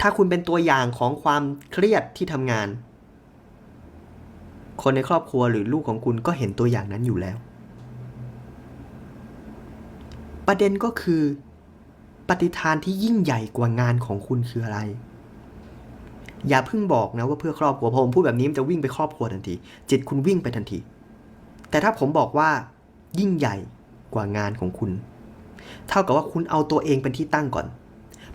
ถ้าคุณเป็นตัวอย่างของความเครียดที่ทำงาน คนในครอบครัวหรือลูกของคุณก็เห็นตัวอย่างนั้นอยู่แล้ว ประเด็นก็คือ ปฏิฐานที่ยิ่งใหญ่กว่างานของคุณคืออะไร อย่าเพิ่งบอกนะว่าเพื่อครอบครัวพอผมพูดแบบนี้มันจะวิ่งไปครอบครัวทันที จิตคุณวิ่งไปทันที แต่ถ้าผมบอกว่า ยิ่งใหญ่กว่างานของคุณ เท่ากับว่าคุณเอาตัวเองเป็นที่ตั้งก่อน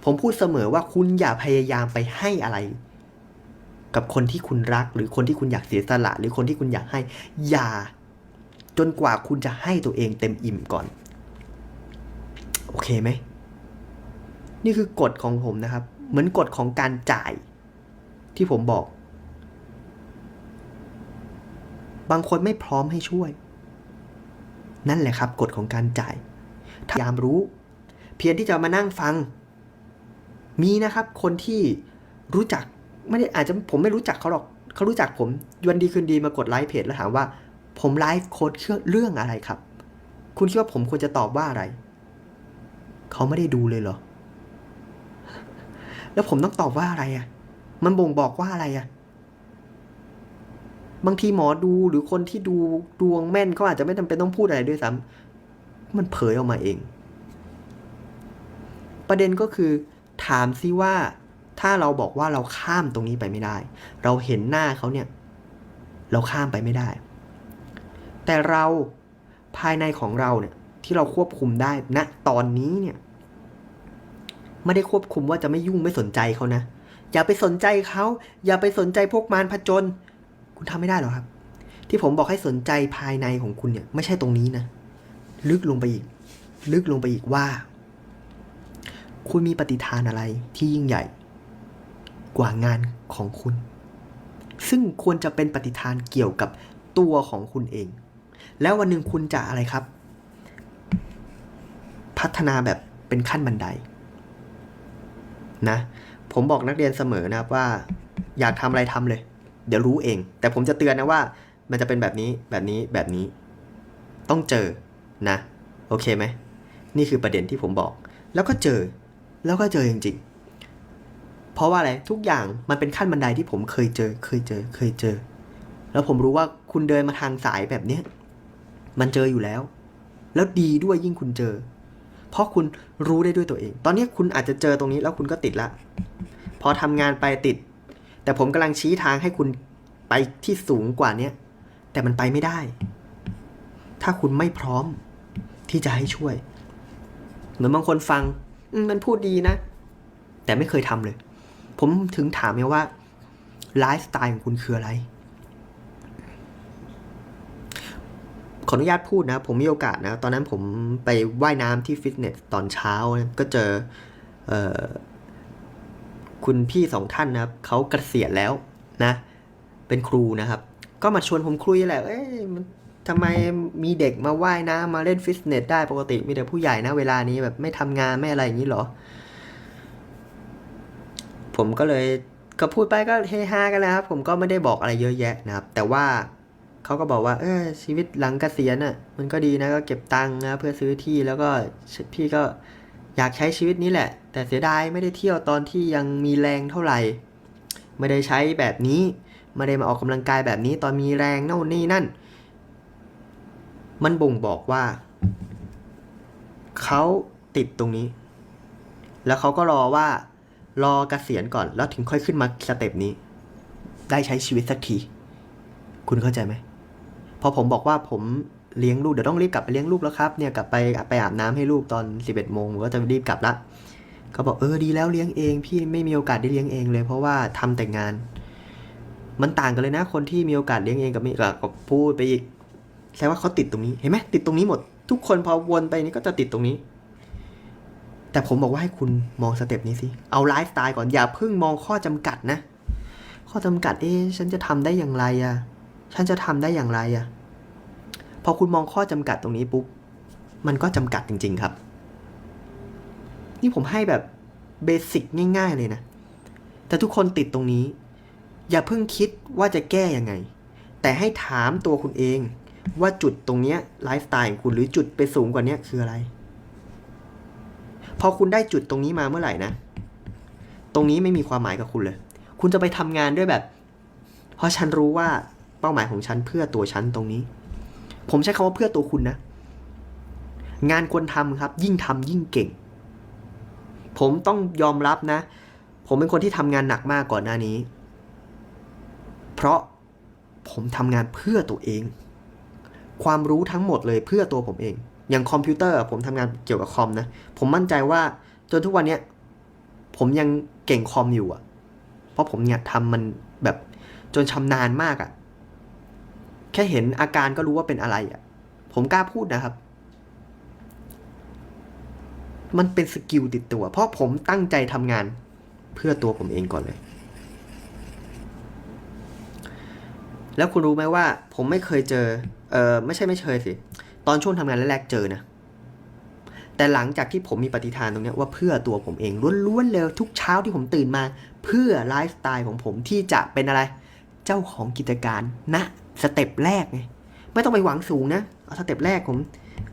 ผมพูดเสมอว่าคุณอย่าพยายามไปให้อะไร กับคนที่คุณรัก หรือคนที่คุณอยากเสียสละ หรือคนที่คุณอยากให้ อย่า จนกว่าคุณจะให้ตัวเองเต็มอิ่มก่อน โอเคไหม นี่คือกฎของผมนะครับ เหมือนกฎของการจ่าย ที่ผมบอก บางคนไม่พร้อมให้ช่วย นั่นแหละครับ กฎของการจ่ายพยายามรู้ เพียงที่จะมานั่งฟัง มีนะครับคนที่รู้จักไม่ได้อาจจะผมไม่รู้จักเขาหรอกเขารู้จักผมวันดีคืนดีมากดไลฟ์เพจแล้วถามว่า ผมไลฟ์โค้ดเรื่องอะไรครับ คุณคิดว่าผมควรจะตอบว่าอะไรเขาไม่ได้ดูเลยเหรอ แล้วผมต้องตอบว่าอะไรอะ่ะ มันบ่งบอกว่าอะไรอะ่ะ บางทีหมอดูหรือคนที่ดูดวงแม่นเขาอาจจะไม่จำเป็นต้องพูดอะไรด้วยซ้ำมันเผยออกมาเอง ประเด็นก็คือ ถามซิว่า ถ้าเราบอกว่าเราข้ามตรงนี้ไปไม่ได้ เราเห็นหน้าเขาเนี่ย เราข้ามไปไม่ได้ แต่เราภายในของเราเนี่ย ที่เราควบคุมได้ณนะตอนนี้เนี่ยไม่ได้ควบคุมว่าจะไม่ยุ่งไม่สนใจเขานะอย่าไปสนใจเขาอย่าไปสนใจพวกมารผจญคุณทำไม่ได้หรอกครับ ที่ผมบอกให้สนใจภายในของคุณเนี่ย ไม่ใช่ตรงนี้นะ ลึกลงไปอีก ลึกลงไปอีกว่า คุณมีปฏิทานอะไรที่ยิ่งใหญ่ กว่างานของคุณ ซึ่งควรจะเป็นปฏิทานเกี่ยวกับตัวของคุณเอง แล้ววันหนึ่งคุณจะอะไรครับ พัฒนาแบบเป็นขั้นบันได นะ ผมบอกนักเรียนเสมอนะครับว่า อยากทำอะไรทำเลย เดี๋ยวรู้เอง แต่ผมจะเตือนนะว่า มันจะเป็นแบบนี้แบบนี้แบบนี้ ต้องเจอนะ โอเคไหมนี่คือประเด็นที่ผมบอก แล้วก็เจอ แล้วก็เจอจริงๆ เพราะว่าอะไรทุกอย่างมันเป็นขั้นบันไดที่ผมเคยเจอ เคยเจอ เคยเจอ แล้วผมรู้ว่าคุณเดินมาทางสายแบบเนี้ยมันเจออยู่แล้ว แล้วดีด้วยยิ่งคุณเจอ เพราะคุณรู้ได้ด้วยตัวเอง ตอนนี้คุณอาจจะเจอตรงนี้แล้วคุณก็ติดละพอทำงานไปติด แต่ผมกำลังชี้ทางให้คุณไปที่สูงกว่าเนี้ยแต่มันไปไม่ได้ ถ้าคุณไม่พร้อมที่จะให้ช่วย เหมือนบางคนฟัง มันพูดดีนะ แต่ไม่เคยทำเลย ผมถึงถามไงว่าไลฟ์สไตล์ของคุณคืออะไร ขออนุญาตพูดนะ ผมมีโอกาสนะ ตอนนั้นผมไปว่ายน้ำที่ฟิตเนสตอนเช้านะก็เจอเออคุณพี่สองท่านนะครับ เขาเกษียณแล้วนะ เป็นครูนะครับ ก็มาชวนผมคุยแหละ เอ้ยมัน ทำไมมีเด็กมาว่ายน้ำมาเล่นฟิตเนสได้ปกติมีแต่ผู้ใหญ่นะเวลานี้แบบไม่ทำงานไม่อะไรอย่างนี้หรอ ผมก็เลยก็พูดไปก็เฮฮากันนะครับ ผมก็ไม่ได้บอกอะไรเยอะแยะนะครับ แต่ว่าเขาก็บอกว่า เออชีวิตหลังเกษียณอะ มันก็ดีนะก็เก็บตังค์นะเพื่อซื้อที่แล้วก็พี่ก็อยากใช้ชีวิตนี้แหละ แต่เสียดายไม่ได้เที่ยวตอนที่ยังมีแรงเท่าไหร่ ไม่ได้ใช้แบบนี้ ไม่ได้มาออกกำลังกายแบบนี้ตอนมีแรงโน่นนี่นั่น มันบ่งบอกว่า เขาติดตรงนี้ แล้วเขาก็รอว่า รอเกษียณก่อนแล้วถึงค่อยขึ้นมาสเต็ปนี้ ได้ใช้ชีวิตสักที คุณเข้าใจไหมพอผมบอกว่าผมเลี้ยงลูกเดี๋ยวต้องรีบกลับไปเลี้ยงลูกแล้วครับเนี่ยกลับไปไปอาบน้ำให้ลูกตอนสิบเอ็ดโมงก็จะรีบกลับละเขาบอกเออดีแล้วเลี้ยงเอง พี่ไม่มีโอกาสได้เลี้ยงเองเลย เพราะว่าทำแต่งาน มันต่างกันเลยนะคนที่มีโอกาสเลี้ยงเองกับไม่กับพูดไปอีก แสดงว่าเขาติดตรงนี้ เห็นไหมติดตรงนี้หมด ทุกคนพอวนไปนี่ก็จะติดตรงนี้ แต่ผมบอกว่าให้คุณมองสเต็ปนี้สิ เอาไลฟ์สไตล์ก่อน อย่าเพิ่งมองข้อจำกัดนะ ข้อจำกัด เอ๊ะ ฉันจะทำได้อย่างไรอะฉันจะทำได้อย่างไรอะพอคุณมองข้อจำกัดตรงนี้ปุ๊บ มันก็จำกัดจริง ๆครับ นี่ผมให้แบบเบสิกง่าย ๆ เลยนะ แต่ทุกคนติดตรงนี้ อย่าเพิ่งคิดว่าจะแก้ยังไง แต่ให้ถามตัวคุณเอง ว่าจุดตรงเนี้ยไลฟ์สไตล์ของคุณหรือจุดไปสูงกว่าเนี้ยคืออะไร พอคุณได้จุดตรงนี้มาเมื่อไหร่นะ ตรงนี้ไม่มีความหมายกับคุณเลย คุณจะไปทำงานด้วยแบบ เพราะฉันรู้ว่าเป้าหมายของฉันเพื่อตัวฉันตรงนี้ ผมใช้คำว่าเพื่อตัวคุณนะ งานควรทำครับ ยิ่งทำยิ่งเก่ง ผมต้องยอมรับนะ ผมเป็นคนที่ทำงานหนักมากก่อนหน้านี้ เพราะผมทำงานเพื่อตัวเอง ความรู้ทั้งหมดเลยเพื่อตัวผมเอง อย่างคอมพิวเตอร์ผมทำงานเกี่ยวกับคอมนะ ผมมั่นใจว่าจนทุกวันเนี้ยผมยังเก่งคอมอยู่อะเพราะผมเนี่ยทำมันแบบจนชำนาญมากอะแค่เห็นอาการก็รู้ว่าเป็นอะไรอะผมกล้าพูดนะครับ มันเป็นสกิลติดตัว เพราะผมตั้งใจทำงานเพื่อตัวผมเองก่อนเลย แล้วคุณรู้ไหมว่า ผมไม่เคยเจอ เออไม่ใช่ไม่เคยสิ ตอนช่วงทำงานแรกๆเจอนะ แต่หลังจากที่ผมมีปฏิฐานตรงนี้ว่าเพื่อตัวผมเองล้วนๆเลยทุกเช้าที่ผมตื่นมา เพื่อไลฟ์สไตล์ของผมที่จะเป็นอะไร เจ้าของกิจการณสเต็ปแรกไงไม่ต้องไปหวังสูงนะเอาสเต็ปแรกผม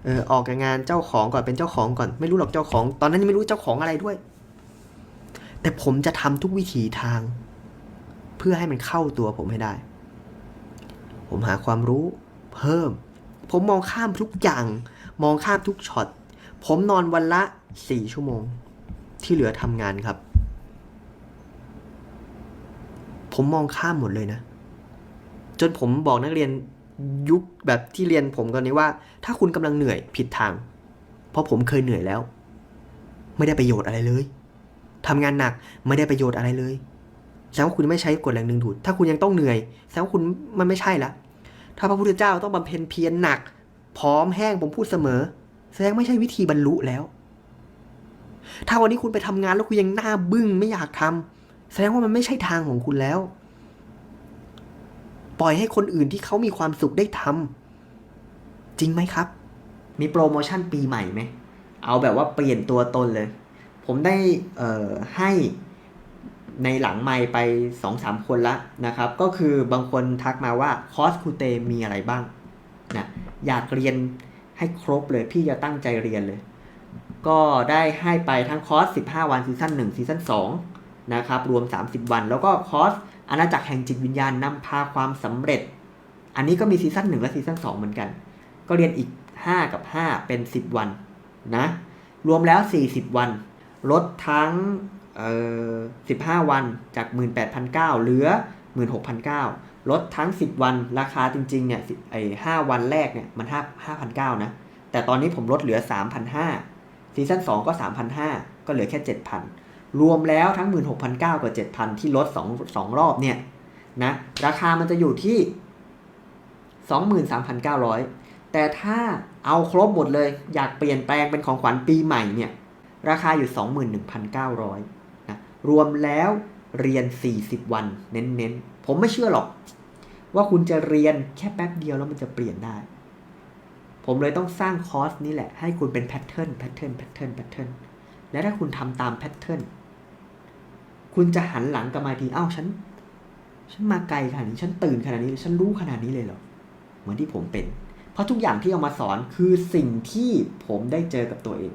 เออออกจากงานเจ้าของก่อนเป็นเจ้าของก่อน ไม่รู้หรอกเจ้าของ ตอนนั้นยังไม่รู้เจ้าของอะไรด้วย แต่ผมจะทำทุกวิถีทาง เพื่อให้มันเข้าตัวผมให้ได้ ผมหาความรู้เพิ่ม ผมมองข้ามทุกอย่าง มองข้ามทุกช็อต ผมนอนวันละสี่ชั่วโมง ที่เหลือทำงานครับ ผมมองข้ามหมดเลยนะ จนผมบอกนักเรียนยุคแบบที่เรียนผมตอนนี้ว่า ถ้าคุณกำลังเหนื่อยผิดทาง เพราะผมเคยเหนื่อยแล้ว ไม่ได้ประโยชน์อะไรเลยทำงานหนักไม่ได้ประโยชน์อะไรเลยแสดงว่าคุณไม่ใช้กฎแรงดึงดูด ถ้าคุณยังต้องเหนื่อยแสดงว่าคุณมันไม่ใช่ละ ถ้าพระพุทธเจ้าต้องบำเพ็ญเพียรหนัก พร้อมแห้งผมพูดเสมอ แสดงไม่ใช่วิธีบรรลุแล้ว ถ้าวันนี้คุณไปทำงานแล้วคุณยังหน้าบึ้งไม่อยากทำแสดงว่ามันไม่ใช่ทางของคุณแล้ว ปล่อยให้คนอื่นที่เขามีความสุขได้ทำจริงไหมครับ มีโปรโมชั่นปีใหม่ไหมเอาแบบว่าเปลี่ยนตัวตนเลย ผมได้ให้ ในหลังไมค์ไปสองสามคนละนะครับ ก็คือบางคนทักมาว่าคอร์สครูเตมีอะไรบ้างนะอยากเรียนให้ครบเลยพี่จะตั้งใจเรียนเลย ก็ได้ให้ไปทั้งคอร์ส 15 วันซีซั่น1ซีซั่น2นะครับ รวม 30 วัน แล้วก็คอร์สอาณาจักรแห่งจิตวิญญาณนำพาความสำเร็จ อันนี้ก็มีซีซั่น1และซีซั่น2เหมือนกัน ก็เรียนอีก 5 กับ 5 เป็น 10 วันนะ รวมแล้ว 40 วัน ลดทั้ง เอ่อ15วันจาก 18,900 เหลือ 16,900 ลดทั้ง 10 วันราคาจริงๆเนี่ยไอ้5วันแรกเนี่ยมัน5 5,900นะ แต่ตอนนี้ผมลดเหลือ 3,500ซีซั่น2 ก็ 3,500 ก็เหลือแค่ 7,000 รวมแล้วทั้ง 16,900 กับ 7,000 ที่ลด2 2รอบเนี่ยนะราคามันจะอยู่ที่ 23,900 แต่ถ้าเอาครบหมดเลยอยากเปลี่ยนแปลงเป็นของขวัญปีใหม่เนี่ยราคาอยู่ 21,900นะ รวมแล้วเรียน 40 วัน เน้นๆ ผมไม่เชื่อหรอก ว่าคุณจะเรียนแค่แป๊บเดียวแล้วมันจะเปลี่ยนได้ ผมเลยต้องสร้างคอร์สนี้แหละ ให้คุณเป็นแพทเทิร์นแพทเทิร์นแพทเทิร์นแพทเทิร์นและถ้าคุณทำตามแพทเทิร์นคุณจะหันหลังกลับมาทีอ้าวฉัน ฉันมาไกลขนาดนี้ ฉันตื่นขนาดนี้ ฉันรู้ขนาดนี้เลยเหรอ เหมือนที่ผมเป็น เพราะทุกอย่างที่เอามาสอนคือสิ่งที่ผมได้เจอกับตัวเอง